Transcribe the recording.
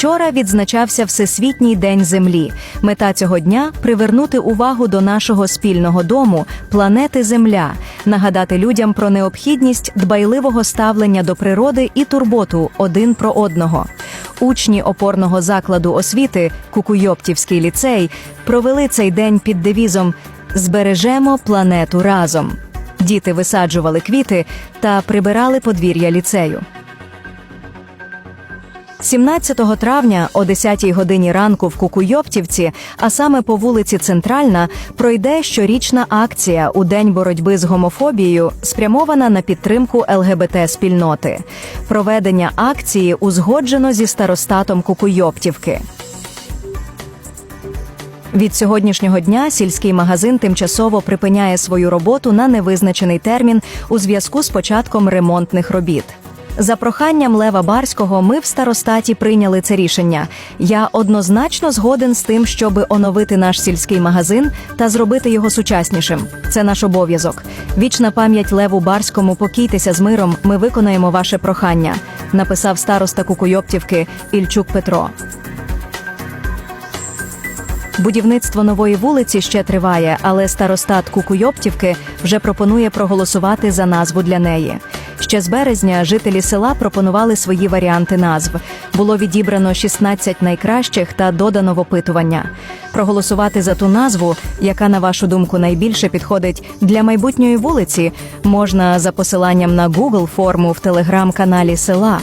Вчора відзначався Всесвітній день Землі. Мета цього дня привернути увагу до нашого спільного дому, планети Земля, нагадати людям про необхідність дбайливого ставлення до природи і турботу один про одного. Учні опорного закладу освіти Кукуйоптівський ліцей провели цей день під девізом Збережемо планету разом. Діти висаджували квіти та прибирали подвір'я ліцею. 17 травня о 10-й годині ранку в Кукуйоптівці, а саме по вулиці Центральна, пройде щорічна акція у день боротьби з гомофобією, спрямована на підтримку ЛГБТ-спільноти. Проведення акції узгоджено зі старостатом Кукуйоптівки. Від сьогоднішнього дня сільський магазин тимчасово припиняє свою роботу на невизначений термін у зв'язку з початком ремонтних робіт. За проханням Лева Барського ми в старостаті прийняли це рішення. Я однозначно згоден з тим, щоб оновити наш сільський магазин та зробити його сучаснішим. Це наш обов'язок. Вічна пам'ять Леву Барському, покійтеся з миром. Ми виконаємо ваше прохання. Написав староста Кукуйоптівки Ільчук Петро. Будівництво нової вулиці ще триває, але старостат Кукуйоптівки вже пропонує проголосувати за назву для неї. Ще з березня жителі села пропонували свої варіанти назв. Було відібрано 16 найкращих та додано в опитування. Проголосувати за ту назву, яка на вашу думку найбільше підходить для майбутньої вулиці, можна за посиланням на Google форму в телеграм-каналі села.